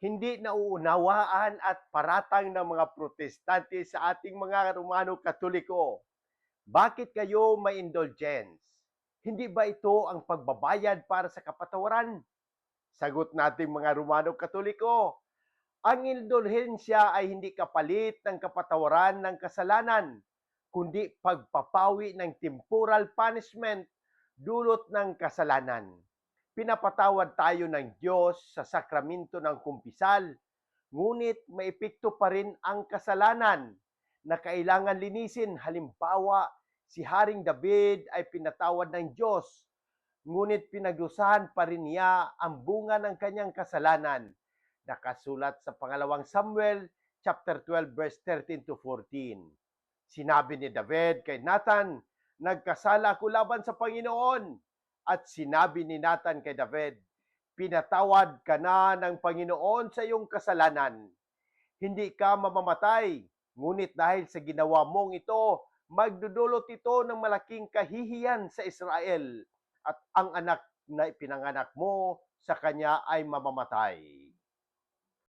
hindi nauunawaan at paratang ng mga protestante sa ating mga Romano Katoliko. Bakit kayo may indulgence? Hindi ba ito ang pagbabayad para sa kapatawaran? Sagot nating mga Romano Katoliko, ang indulhensya ay hindi kapalit ng kapatawaran ng kasalanan, kundi pagpapawi ng temporal punishment dulot ng kasalanan. Pinapatawad tayo ng Diyos sa sakramento ng kumpisal, ngunit may epekto pa rin ang kasalanan na kailangan linisin. Halimbawa, si Haring David ay pinatawad ng Diyos, ngunit pinagdusahan pa rin niya ang bunga ng kanyang kasalanan. Nakasulat sa pangalawang Samuel chapter 12 verse 13 to 14. Sinabi ni David kay Nathan, nagkasala ako laban sa Panginoon. At sinabi ni Nathan kay David, pinatawad ka na ng Panginoon sa iyong kasalanan. Hindi ka mamamatay, ngunit dahil sa ginawa mong ito, magdudulot ito ng malaking kahihiyan sa Israel at ang anak na ipinanganak mo sa kanya ay mamamatay.